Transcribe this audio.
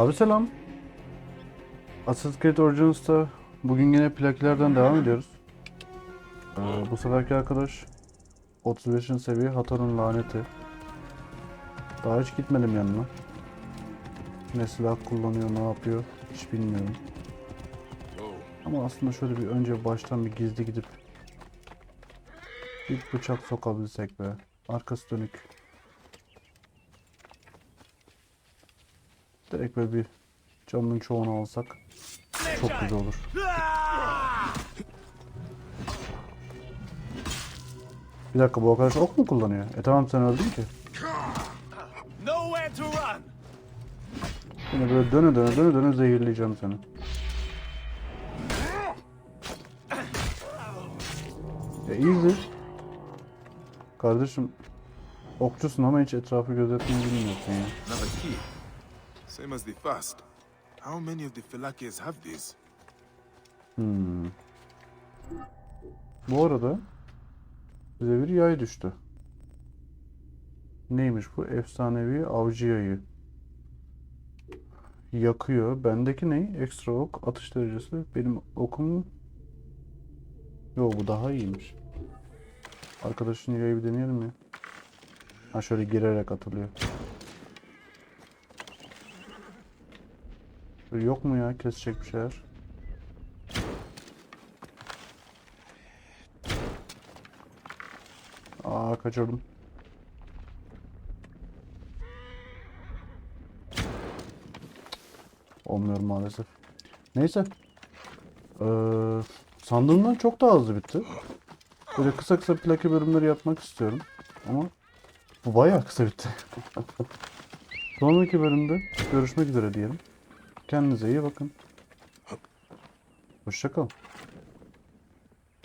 Abi selam. Assassin's Creed Origins'ta bugün yine plakilerden devam ediyoruz. Ee, bu seferki arkadaş 35. seviye Hator'un laneti. Daha hiç gitmedim yanına. Ne silah kullanıyor, ne yapıyor hiç bilmiyorum. Ama aslında şöyle bir önce baştan bir gizli gidip bir bıçak sokabilsek be. Arkası dönük. Direkt böyle bir camın çoğunu alsak çok güzel olur. Bir dakika bu arkadaş ok mu kullanıyor? E tamam sen öldün ki. Yine böyle döne döne döne döne zehirleyeceğim seni. Ya easy. Kardeşim okçusun ama hiç etrafı gözetmeyi bilmiyorsun ya. Same as the first. How many of the Felakes have this? Hmm. Bu arada bize bir yay düştü. Neymiş bu? Efsanevi avcı yayı. Yakıyor. Bendeki ne? Ekstra ok atış derecesi. Benim okum Yo bu daha iyiymiş. Arkadaşın yayı bir deneyelim ya. Ha şöyle girerek atılıyor. Böyle Yok mu ya kesecek bir şeyler? Aa kaçırdım. Olmuyor maalesef. Neyse. Ee, sandığımdan çok daha hızlı bitti. Böyle kısa kısa plaki bölümleri yapmak istiyorum. Ama bu bayağı kısa bitti. Sonraki bölümde görüşmek üzere diyelim. Kendinize iyi bakın. Hoşçakalın.